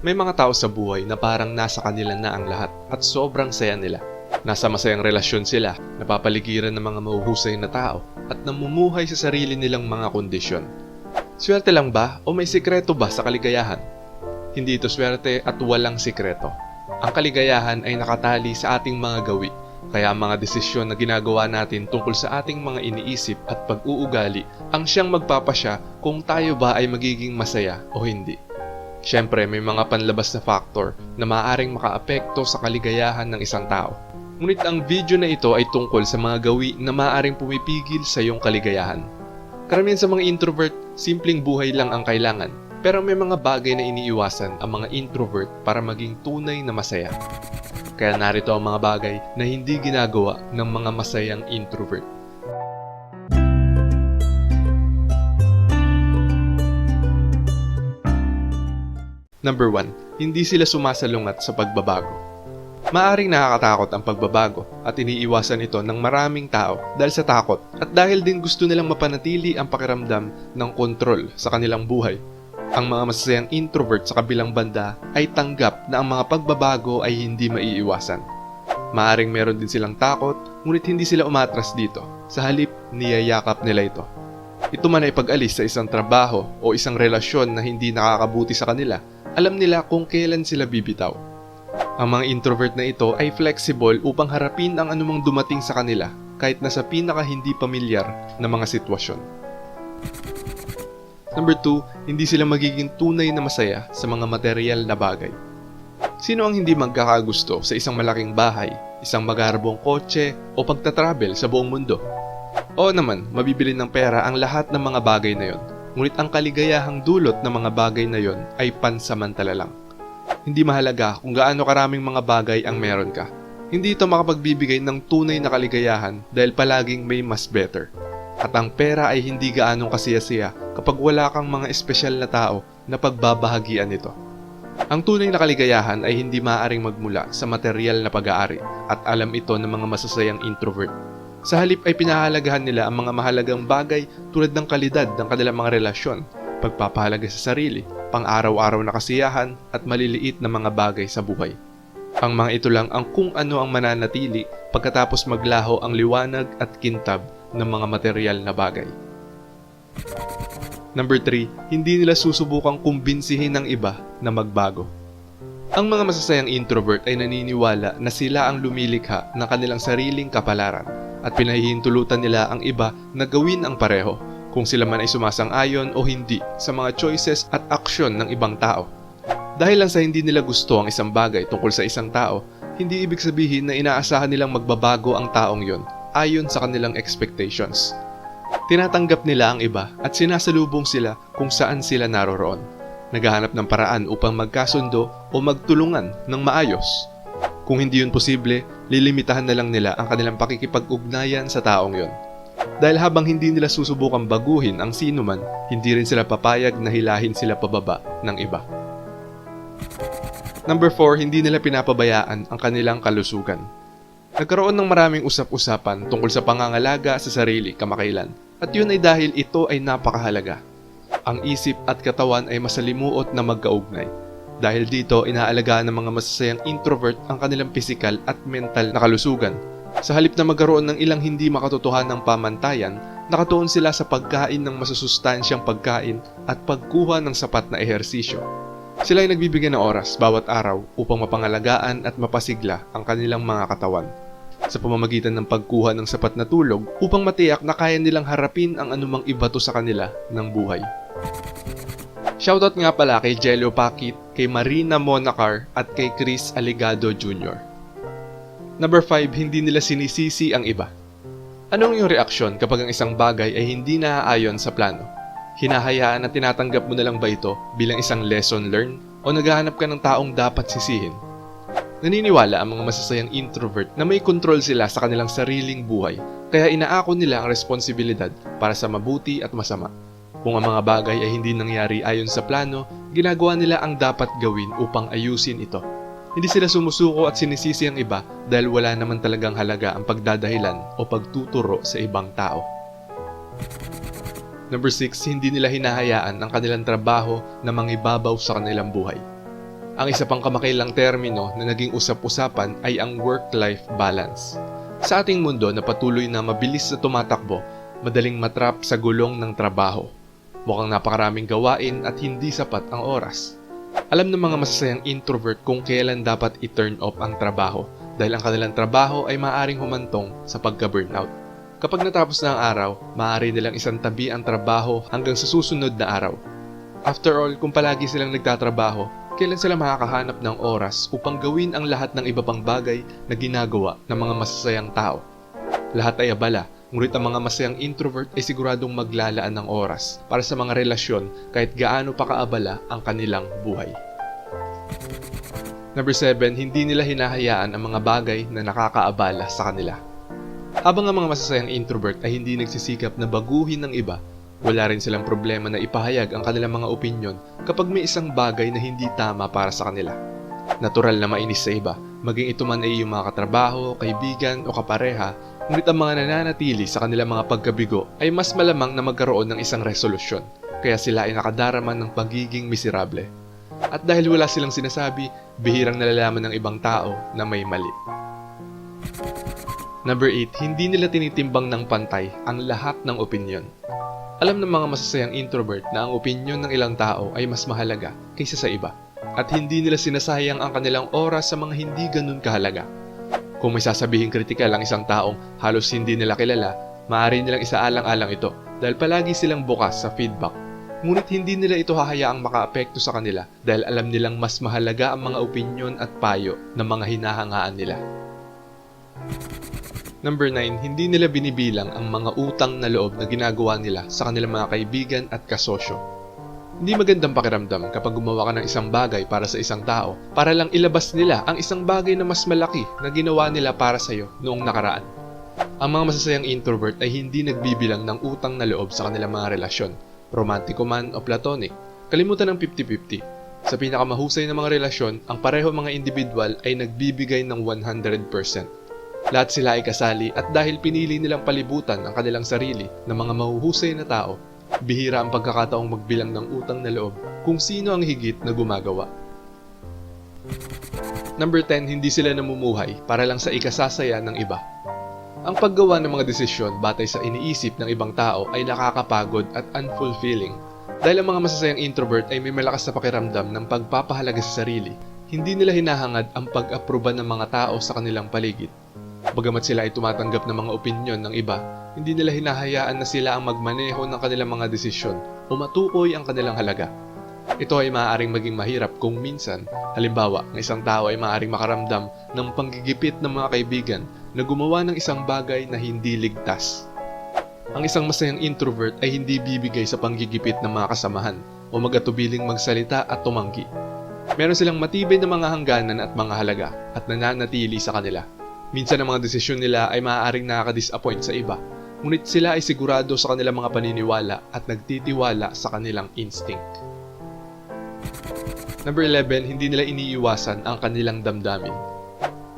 May mga tao sa buhay na parang nasa kanila na ang lahat at sobrang saya nila. Nasa masayang relasyon sila, napapaligiran ng mga mahuhusay na tao at namumuhay sa sarili nilang mga kondisyon. Swerte lang ba o may sikreto ba sa kaligayahan? Hindi ito swerte at walang sikreto. Ang kaligayahan ay nakatali sa ating mga gawi, kaya ang mga desisyon na ginagawa natin tungkol sa ating mga iniisip at pag-uugali ang siyang magpapasya kung tayo ba ay magiging masaya o hindi. Siyempre, may mga panlabas na factor na maaaring makaapekto sa kaligayahan ng isang tao. Ngunit ang video na ito ay tungkol sa mga gawi na maaaring pumipigil sa iyong kaligayahan. Karamihan sa mga introvert, simpleng buhay lang ang kailangan. Pero may mga bagay na iniiwasan ang mga introvert para maging tunay na masaya. Kaya narito ang mga bagay na hindi ginagawa ng mga masayang introvert. Number 1. Hindi sila sumasalungat sa pagbabago. Maaring nakakatakot ang pagbabago at iniiwasan ito ng maraming tao dahil sa takot at dahil din gusto nilang mapanatili ang pakiramdam ng kontrol sa kanilang buhay. Ang mga masasayang introvert sa kabilang banda ay tanggap na ang mga pagbabago ay hindi maiiwasan. Maaring meron din silang takot, ngunit hindi sila umatras dito. Sa halip, niyayakap nila ito. Ito man ay pag-alis sa isang trabaho o isang relasyon na hindi nakakabuti sa kanila, alam nila kung kailan sila bibitaw. Ang mga introvert na ito ay flexible upang harapin ang anumang dumating sa kanila kahit nasa pinaka hindi pamilyar na mga sitwasyon. Number 2, hindi sila magiging tunay na masaya sa mga material na bagay. Sino ang hindi magkakagusto sa isang malaking bahay, isang magarbong kotse o pagtatravel sa buong mundo? Oo naman, mabibili ng pera ang lahat ng mga bagay na yon. Ngunit ang kaligayahang dulot ng mga bagay na yon ay pansamantala lang. Hindi mahalaga kung gaano karaming mga bagay ang meron ka. Hindi ito makapagbibigay ng tunay na kaligayahan dahil palaging may mas better. At ang pera ay hindi gaanong kasiyasiya kapag wala kang mga espesyal na tao na pagbabahagian nito. Ang tunay na kaligayahan ay hindi maaaring magmula sa material na pag-aari at alam ito ng mga masasayang introvert. Sa halip ay pinahalagahan nila ang mga mahalagang bagay tulad ng kalidad ng kanilang mga relasyon, pagpapahalaga sa sarili, pang-araw-araw na kasiyahan at maliliit na mga bagay sa buhay. Ang mga ito lang ang kung ano ang mananatili pagkatapos maglaho ang liwanag at kintab ng mga material na bagay. Number 3, hindi nila susubukang kumbinsihin ng iba na magbago. Ang mga masasayang introvert ay naniniwala na sila ang lumilikha ng kanilang sariling kapalaran at pinahihintulutan nila ang iba na gawin ang pareho kung sila man ay sumasang-ayon o hindi sa mga choices at aksyon ng ibang tao. Dahil lang sa hindi nila gusto ang isang bagay tungkol sa isang tao, hindi ibig sabihin na inaasahan nilang magbabago ang taong yon ayon sa kanilang expectations. Tinatanggap nila ang iba at sinasalubong sila kung saan sila naroroon. Naghahanap ng paraan upang magkasundo o magtulungan ng maayos. Kung hindi yun posible, lilimitahan na lang nila ang kanilang pakikipag-ugnayan sa taong yon. Dahil habang hindi nila susubukang baguhin ang sino man, hindi rin sila papayag na hilahin sila pababa ng iba. Number 4, hindi nila pinapabayaan ang kanilang kalusugan. Nagkaroon ng maraming usap-usapan tungkol sa pangangalaga sa sarili kamakailan at yun ay dahil ito ay napakahalaga. Ang isip at katawan ay masalimuot na magkaugnay. Dahil dito, inaalagaan ng mga masasayang introvert ang kanilang pisikal at mental na kalusugan. Sa halip na magkaroon ng ilang hindi makatotohanang pamantayan, nakatuon sila sa pagkain ng masusustansyang pagkain at pagkuha ng sapat na ehersisyo. Sila ay nagbibigay ng oras bawat araw upang mapangalagaan at mapasigla ang kanilang mga katawan sa pamamagitan ng pagkuha ng sapat na tulog upang matiyak na kaya nilang harapin ang anumang ibato sa kanila ng buhay. Shoutout nga pala kay Jello Pakit, kay Marina Monacar at kay Chris Aligado Jr. Number 5, hindi nila sinisisi ang iba. Anong iyong reaksyon kapag ang isang bagay ay hindi naaayon sa plano? Hinahayaan na tinatanggap mo na lang ba ito bilang isang lesson learned o naghahanap ka ng taong dapat sisihin? Naniniwala ang mga masasayang introvert na may kontrol sila sa kanilang sariling buhay, kaya inaako nila ang responsibilidad para sa mabuti at masama. Kung ang mga bagay ay hindi nangyari ayon sa plano, ginagawa nila ang dapat gawin upang ayusin ito. Hindi sila sumusuko at sinisisi ang iba dahil wala naman talagang halaga ang pagdadahilan o pagtuturo sa ibang tao. Number 6, hindi nila hinahayaan ang kanilang trabaho na mangibabaw sa kanilang buhay. Ang isa pang kamakailang termino na naging usap-usapan ay ang work-life balance. Sa ating mundo na patuloy na mabilis na tumatakbo, madaling matrap sa gulong ng trabaho. Mukhang napakaraming gawain at hindi sapat ang oras. Alam ng mga masasayang introvert kung kailan dapat i-turn off ang trabaho dahil ang kanilang trabaho ay maaaring humantong sa pagka-burnout. Kapag natapos na ang araw, maaari nilang isang tabi ang trabaho hanggang sa susunod na araw. After all, kung palagi silang nagtatrabaho, kailan sila makakahanap ng oras upang gawin ang lahat ng iba pang bagay na ginagawa ng mga masasayang tao? Lahat ay abala, ngunit ang mga masayang introvert ay siguradong maglalaan ng oras para sa mga relasyon kahit gaano pa kaabala ang kanilang buhay. Number 7, hindi nila hinahayaan ang mga bagay na nakakaabala sa kanila. Habang ang mga masasayang introvert ay hindi nagsisikap na baguhin ng iba, wala rin silang problema na ipahayag ang kanilang mga opinyon kapag may isang bagay na hindi tama para sa kanila. Natural na mainis sa iba, maging ito man ay iyong mga katrabaho, kaibigan o kapareha, ngunit ang mga nananatili sa kanilang mga pagkabigo ay mas malamang na magkaroon ng isang resolusyon, kaya sila ay nakadaraman ng pagiging miserable. At dahil wala silang sinasabi, bihirang nalalaman ng ibang tao na may mali. Number 8, hindi nila tinitimbang ng pantay ang lahat ng opinyon. Alam ng mga masasayang introvert na ang opinyon ng ilang tao ay mas mahalaga kaysa sa iba at hindi nila sinasayang ang kanilang oras sa mga hindi ganun kahalaga. Kung may sasabihing kritikal ang isang taong halos hindi nila kilala, maaari nilang isaalang-alang ito dahil palagi silang bukas sa feedback. Ngunit hindi nila ito hahayaang makaapekto sa kanila dahil alam nilang mas mahalaga ang mga opinyon at payo ng mga hinahangaan nila. Number 9, hindi nila binibilang ang mga utang na loob na ginagawa nila sa kanilang mga kaibigan at kasosyo. Hindi magandang pakiramdam kapag gumawa ka ng isang bagay para sa isang tao para lang ilabas nila ang isang bagay na mas malaki na ginawa nila para sa iyo noong nakaraan. Ang mga masasayang introvert ay hindi nagbibilang ng utang na loob sa kanilang mga relasyon, romantiko man o platonic. Kalimutan ng 50-50. Sa pinakamahusay na mga relasyon, ang pareho mga individual ay nagbibigay ng 100%. Lahat sila ay kasali at dahil pinili nilang palibutan ang kanilang sarili ng mga mahuhusay na tao, bihira ang pagkakataong magbilang ng utang na loob kung sino ang higit na gumagawa. Number 10, hindi sila namumuhay para lang sa ikasasaya ng iba. Ang paggawa ng mga desisyon batay sa iniisip ng ibang tao ay nakakapagod at unfulfilling dahil ang mga masasayang introvert ay may malakas na pakiramdam ng pagpapahalaga sa sarili. Hindi nila hinahangad ang pag-aproba ng mga tao sa kanilang paligid. Bagamat sila ay tumatanggap ng mga opinyon ng iba, hindi nila hinahayaan na sila ang magmaneho ng kanilang mga desisyon o matukoy ang kanilang halaga. Ito ay maaaring maging mahirap kung minsan, halimbawa, ng isang tao ay maaaring makaramdam ng panggigipit ng mga kaibigan na gumawa ng isang bagay na hindi ligtas. Ang isang masayang introvert ay hindi bibigay sa panggigipit ng mga kasamahan o mag-atubiling magsalita at tumanggi. Meron silang matibay na mga hangganan at mga halaga at nananatili sa kanila. Minsan ang mga desisyon nila ay maaaring nakaka-disappoint sa iba, ngunit sila ay sigurado sa kanilang mga paniniwala at nagtitiwala sa kanilang instinct. Number 11, hindi nila iniiwasan ang kanilang damdamin.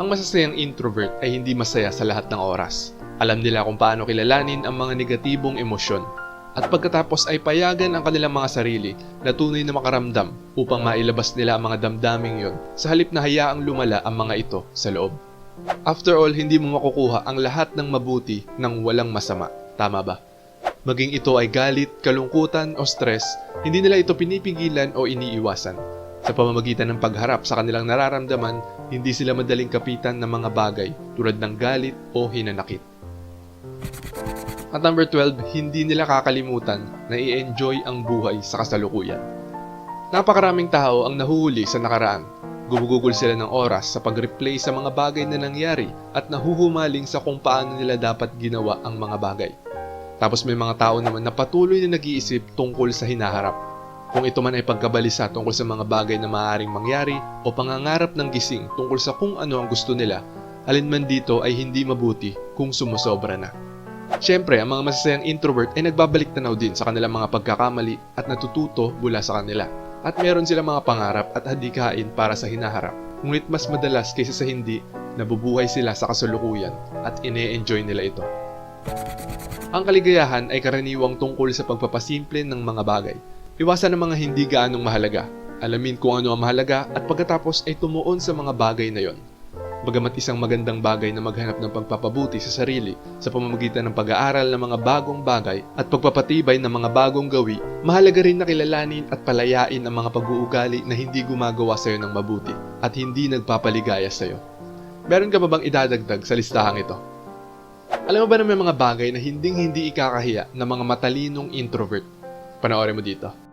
Ang masasayang introvert ay hindi masaya sa lahat ng oras. Alam nila kung paano kilalanin ang mga negatibong emosyon. At pagkatapos ay payagan ang kanilang mga sarili na tunay na makaramdam upang mailabas nila ang mga damdaming yon sa halip na hayaang lumala ang mga ito sa loob. After all, hindi mo makukuha ang lahat ng mabuti ng walang masama. Tama ba? Maging ito ay galit, kalungkutan o stress, hindi nila ito pinipigilan o iniiwasan. Sa pamamagitan ng pagharap sa kanilang nararamdaman, hindi sila madaling kapitan ng mga bagay tulad ng galit o hinanakit. At number 12, hindi nila kakalimutan na i-enjoy ang buhay sa kasalukuyan. Napakaraming tao ang nahuhuli sa nakaraan Gumugugol sila ng oras sa pag-replay sa mga bagay na nangyari at nahuhumaling sa kung paano nila dapat ginawa ang mga bagay. Tapos may mga tao naman na patuloy na nag-iisip tungkol sa hinaharap. Kung ito man ay pagkabalisa tungkol sa mga bagay na maaaring mangyari o pangangarap ng gising tungkol sa kung ano ang gusto nila, alin man dito ay hindi mabuti kung sumusobra na. Siyempre, ang mga masasayang introvert ay nagbabalik tanaw din sa kanilang mga pagkakamali at natututo mula sa kanila at meron silang mga pangarap at hadikain para sa hinaharap. Ngunit mas madalas kaysa sa hindi, nabubuhay sila sa kasalukuyan at ine-enjoy nila ito. Ang kaligayahan ay karaniwang tungkol sa pagpapasimple ng mga bagay. Iwasan ang mga hindi gaanong mahalaga. alamin kung ano ang mahalaga at pagkatapos ay tumuon sa mga bagay na yon. Bagamat isang magandang bagay na maghanap ng pagpapabuti sa sarili sa pamamagitan ng pag-aaral ng mga bagong bagay at pagpapatibay ng mga bagong gawi, mahalaga rin na kilalanin at palayain ang mga pag-uugali na hindi gumagawa sa iyo ng mabuti at hindi nagpapaligaya sa iyo. Meron ka ba bang idadagdag sa listahang ito? Alam mo ba na may mga bagay na hinding-hindi ikakahiya ng mga matalinong introvert? Panoorin mo dito.